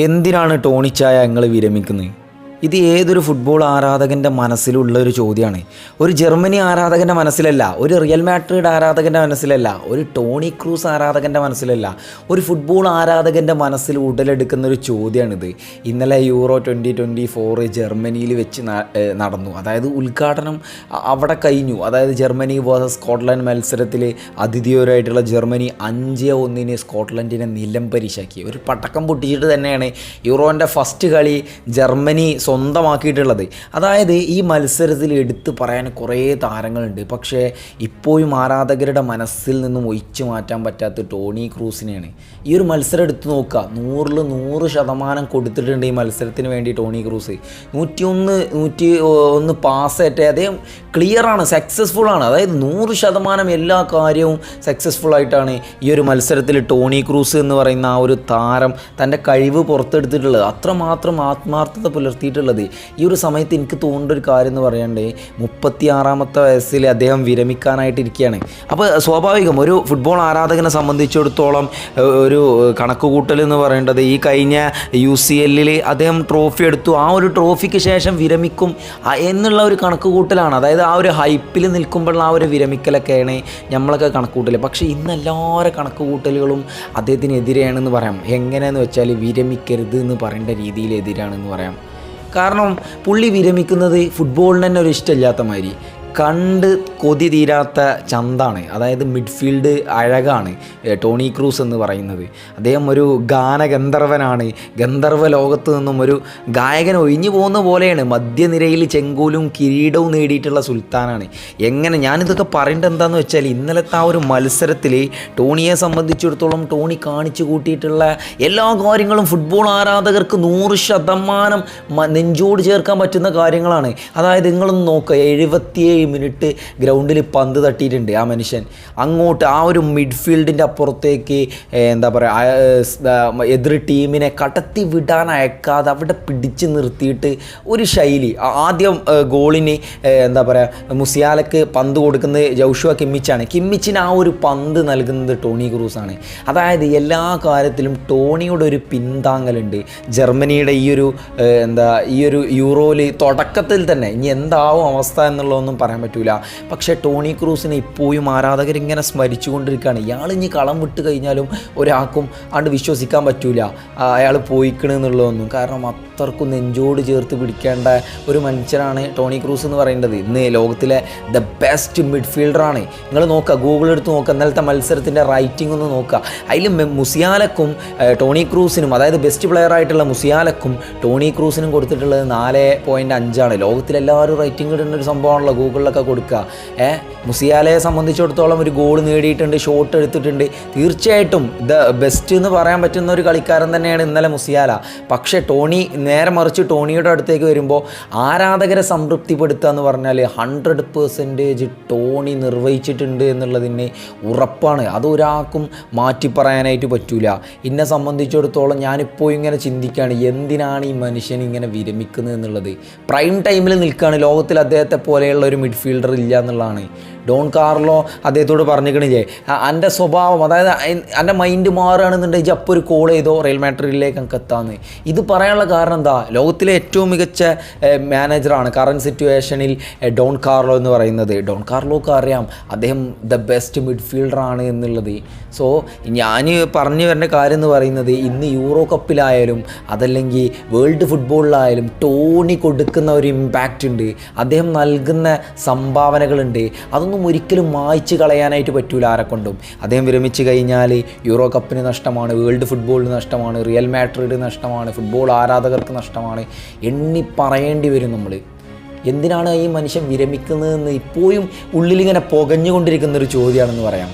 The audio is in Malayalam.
എന്തിനാണ് ടോണിച്ചായ നിങ്ങൾ വിരമിക്കുന്നത് ഇത് ഏതൊരു ഫുട്ബോൾ ആരാധകന്റെ മനസ്സിലുള്ള ഒരു ചോദ്യമാണ്. ഒരു ജർമ്മനി ആരാധകന്റെ മനസ്സിലല്ല ഒരു റിയൽ മാഡ്രിഡ് ആരാധകന്റെ മനസ്സിലല്ല ഒരു ടോണി ക്രൂസ് ആരാധകന്റെ മനസ്സിലല്ല ഒരു ഫുട്ബോൾ ആരാധകന്റെ മനസ്സിൽ ഉടലെടുക്കുന്ന ഒരു ചോദ്യമാണിത്. ഇന്നലെ യൂറോ ട്വന്റി ട്വന്റി ഫോർ ജർമ്മനിയിൽ വെച്ച് നടന്നു. അതായത് ഉദ്ഘാടനം അവിടെ കഴിഞ്ഞു. അതായത് ജർമ്മനി വേഴ്സസ് സ്കോട്ട്ലൻഡ് മത്സരത്തിൽ അതിഥിയോരായിട്ടുള്ള ജർമ്മനി അഞ്ച് ഒന്നിന് സ്കോട്ട്ലൻഡിനെ നിലം പരിശാക്കി. ഒരു പടക്കം പൊട്ടിച്ചിട്ട് തന്നെയാണ് യൂറോന്റെ ഫസ്റ്റ് കളി ജർമ്മനി സ്വന്തമാക്കിയിട്ടുള്ളത്. അതായത് ഈ മത്സരത്തിൽ എടുത്തു പറയാൻ കുറേ താരങ്ങളുണ്ട്. പക്ഷേ ഇപ്പോഴും ആരാധകരുടെ മനസ്സിൽ നിന്നും ഒഴിച്ചു മാറ്റാൻ പറ്റാത്ത ടോണി ക്രൂസിനെയാണ്. ഈ ഒരു മത്സരം എടുത്തു നോക്കുക. നൂറിൽ നൂറ് ശതമാനം കൊടുത്തിട്ടുണ്ട് ഈ മത്സരത്തിന് വേണ്ടി ടോണി ക്രൂസ്. നൂറ്റിയൊന്ന് നൂറ്റി ഒന്ന് പാസ് ആയിട്ടേ അദ്ദേഹം ക്ലിയറാണ് സക്സസ്ഫുൾ ആണ് അതായത് നൂറ് ശതമാനം എല്ലാ കാര്യവും സക്സസ്ഫുൾ ആയിട്ടാണ് ഈ ഒരു മത്സരത്തിൽ ടോണി ക്രൂസ് എന്ന് പറയുന്ന ആ ഒരു താരം തന്റെ കഴിവ് പുറത്തെടുത്തിട്ടുള്ളത്. അത്രമാത്രം ആത്മാർത്ഥത പുലർത്തിയിട്ടുള്ളത് ഈ ഒരു സമയത്ത് എനിക്ക് തോന്നുന്ന ഒരു കാര്യം എന്ന് പറയണ്ടേ മുപ്പത്തി ആറാമത്തെ വയസ്സിൽ അദ്ദേഹം വിരമിക്കാനായിട്ട് ഇരിക്കുകയാണ് അപ്പോൾ സ്വാഭാവികം ഒരു ഫുട്ബോൾ ആരാധകനെ സംബന്ധിച്ചിടത്തോളം ഒരു കണക്കുകൂട്ടൽ എന്ന് പറയേണ്ടത് ഈ കഴിഞ്ഞ യു സി എല്ലിൽ അദ്ദേഹം ട്രോഫി എടുത്തു. ആ ഒരു ട്രോഫിക്ക് ശേഷം വിരമിക്കും എന്നുള്ള ഒരു കണക്കുകൂട്ടലാണ്. അതായത് ആ ഒരു ഹൈപ്പിൽ നിൽക്കുമ്പോഴുള്ള ആ ഒരു വിരമിക്കലൊക്കെയാണ് നമ്മളൊക്കെ കണക്കുകൂട്ടൽ പക്ഷേ ഇന്ന് എല്ലാവരും കണക്കുകൂട്ടലുകളും അദ്ദേഹത്തിനെതിരെയാണെന്ന് പറയാം. എങ്ങനെയെന്ന് വെച്ചാൽ വിരമിക്കരുത് എന്ന് പറയേണ്ട രീതിയിൽ എതിരാണെന്ന് പറയാം. കാരണം പുള്ളി വിരമിക്കുന്നത് ഫുട്ബോളിന് തന്നെ ഒരു ഇഷ്ടമില്ലാത്ത മാതിരി. കണ്ട് കൊതി തീരാത്ത ചന്താണ് അതായത് മിഡ്ഫീൽഡ് അഴകാണ് ടോണി ക്രൂസ് എന്ന് പറയുന്നത്. അദ്ദേഹം ഒരു ഗാനഗന്ധർവനാണ് ഗന്ധർവ ലോകത്ത് നിന്നും ഒരു ഗായകൻ ഒഴിഞ്ഞു പോകുന്ന പോലെയാണ് മധ്യനിരയിൽ ചെങ്കോലും കിരീടവും നേടിയിട്ടുള്ള സുൽത്താനാണ്. എങ്ങനെ ഞാനിതൊക്കെ പറയേണ്ടത് എന്താണെന്ന് വെച്ചാൽ ഇന്നലത്തെ ആ ഒരു മത്സരത്തിൽ ടോണിയെ സംബന്ധിച്ചിടത്തോളം ടോണി കാണിച്ചു കൂട്ടിയിട്ടുള്ള എല്ലാ കാര്യങ്ങളും ഫുട്ബോൾ ആരാധകർക്ക് നൂറ് ശതമാനം നെഞ്ചോട് ചേർക്കാൻ പറ്റുന്ന കാര്യങ്ങളാണ്. അതായത് നിങ്ങളൊന്ന് നോക്കുക എഴുപത്തിയേഴ് മിനിറ്റ് ഗ്രൗണ്ടിൽ പന്ത് തട്ടിയിട്ടുണ്ട് ആ മനുഷ്യൻ. അങ്ങോട്ട് ആ ഒരു മിഡ്ഫീൽഡിന്റെ അപ്പുറത്തേക്ക് എന്താ പറയുക എതിർ ടീമിനെ കടത്തി വിടാൻ അയക്കാതെ അവിടെ പിടിച്ച് നിർത്തിയിട്ട് ഒരു ശൈലി. ആദ്യം ഗോളിന് എന്താ പറയുക മുസിയാലക്ക് പന്ത് കൊടുക്കുന്നത് ജൗഷുവ കിമ്മിച്ചാണ്. കിമ്മിച്ചിന് ആ ഒരു പന്ത് നൽകുന്നത് ടോണി ക്രൂസാണ്. അതായത് എല്ലാ കാര്യത്തിലും ടോണിയുടെ ഒരു പിന്താങ്ങലുണ്ട്. ജർമ്മനിയുടെ ഈ ഒരു എന്താ ഈ ഒരു യൂറോയിൽ തുടക്കത്തിൽ തന്നെ ഇനി എന്താവും അവസ്ഥ എന്നുള്ളതൊന്നും പറയാൻ പറ്റൂല. പക്ഷേ ടോണി ക്രൂസിനെ ഇപ്പോഴും ആരാധകർ ഇങ്ങനെ സ്മരിച്ചുകൊണ്ടിരിക്കുകയാണ്. ഇയാൾ ഇനി കളം വിട്ട് കഴിഞ്ഞാലും ഒരാൾക്കും ആണ്ട് വിശ്വസിക്കാൻ പറ്റൂല. അയാൾ പോയിക്കണെന്നുള്ളതൊന്നും കാരണം അത്രക്കും നെഞ്ചോട് ചേർത്ത് പിടിക്കേണ്ട ഒരു മനുഷ്യനാണ് ടോണി ക്രൂസ് എന്ന് പറയുന്നത്. ഇന്ന് ലോകത്തിലെ ദ ബെസ്റ്റ് മിഡ്ഫീൽഡറാണ് നിങ്ങൾ നോക്കുക ഗൂഗിൾ എടുത്ത് നോക്കുക ഇന്നലത്തെ മത്സരത്തിന്റെ റൈറ്റിംഗ് ഒന്ന് നോക്കുക. അതിൽ മുസിയാലക്കും ടോണി ക്രൂസിനും അതായത് ബെസ്റ്റ് പ്ലെയർ ആയിട്ടുള്ള മുസിയാലക്കും ടോണി ക്രൂസിനും കൊടുത്തിട്ടുള്ളത് നാല് പോയിന്റ് അഞ്ചാണ്. ലോകത്തിലെല്ലാവരും റൈറ്റിംഗ് ഇടുന്ന ഒരു സംഭവമാണല്ലോ ഗൂഗിളിലൊക്കെ കൊടുക്കുക. ഏ മുസിയാലയെ സംബന്ധിച്ചിടത്തോളം ഒരു ഗോൾ നേടിയിട്ടുണ്ട് ഷോട്ട് എടുത്തിട്ടുണ്ട്. തീർച്ചയായിട്ടും ദ ബെസ്റ്റ് എന്ന് പറയാൻ പറ്റുന്ന ഒരു കളിക്കാരൻ തന്നെയാണ് ഇന്നലെ മുസിയാല. പക്ഷേ ടോണി നേരെ മറിച്ച് ടോണിയുടെ അടുത്തേക്ക് വരുമ്പോൾ ആരാധകരെ സംതൃപ്തിപ്പെടുത്തുക എന്ന് പറഞ്ഞാൽ ഹൺഡ്രഡ് പേഴ്സന്റേജ് ടോണി നിർവഹിച്ചിട്ടുണ്ട് എന്നുള്ളതിന് ഉറപ്പാണ്. അതൊരാൾക്കും മാറ്റി പറയാനായിട്ട് പറ്റൂല. എന്നെ സംബന്ധിച്ചിടത്തോളം ഞാനിപ്പോൾ ഇങ്ങനെ ചിന്തിക്കുകയാണ് എന്തിനാണ് ഈ മനുഷ്യൻ ഇങ്ങനെ വിരമിക്കുന്നത് എന്നുള്ളത്? പ്രൈം ടൈമിൽ നിൽക്കുകയാണ് ലോകത്തിൽ അദ്ദേഹത്തെ പോലെയുള്ള ഒരു മിഡ്ഫീൽഡർ ഇല്ല എന്നുള്ളതാണ് ഡോൺ കാർലോ അദ്ദേഹത്തോട് പറഞ്ഞിരിക്കണില്ലേ എന്റെ സ്വഭാവം അതായത് എന്റെ മൈൻഡ് മാറുകയാണെന്നുണ്ടെങ്കിൽ അപ്പോൾ ഒരു കോൾ ചെയ്തോ റയൽ മാഡ്രിഡിലേക്ക് നമുക്ക് എത്താമെന്ന് ഇത് പറയാനുള്ള കാരണം എന്താ? ലോകത്തിലെ ഏറ്റവും മികച്ച മാനേജറാണ് കറണ്ട് സിറ്റുവേഷനിൽ ഡോൺ കാർലോ എന്ന് പറയുന്നത്. ഡോൺ കാർലോക്ക് അറിയാം അദ്ദേഹം ദ ബെസ്റ്റ് മിഡ്ഫീൽഡറാണ് എന്നുള്ളത്. സോ ഞാൻ പറഞ്ഞു വരേണ്ട കാര്യം എന്ന് പറയുന്നത് ഇന്ന് യൂറോ കപ്പിലായാലും അതല്ലെങ്കിൽ വേൾഡ് ഫുട്ബോളിലായാലും ടോണി കൊടുക്കുന്ന ഒരു ഇമ്പാക്റ്റ് ഉണ്ട്. അദ്ദേഹം നൽകുന്ന സംഭാവനകളുണ്ട്. അതൊന്നും ഒരിക്കലും മായ്ച്ചു കളയാനായിട്ട് പറ്റൂല ആരെക്കൊണ്ടും അദ്ദേഹം വിരമിച്ചു കഴിഞ്ഞാൽ യൂറോ കപ്പിന് നഷ്ടമാണ് വേൾഡ് ഫുട്ബോളിന് നഷ്ടമാണ് റിയൽ മാട്രിഡ് നഷ്ടമാണ് ഫുട്ബോൾ ആരാധകർക്ക് നഷ്ടമാണ് എണ്ണി പറയേണ്ടി വരും നമ്മൾ എന്തിനാണ് ഈ മനുഷ്യൻ വിരമിക്കുന്നതെന്ന് ഇപ്പോഴും ഉള്ളിലിങ്ങനെ പുകഞ്ഞുകൊണ്ടിരിക്കുന്ന ഒരു ചോദ്യമാണെന്ന് പറയാം.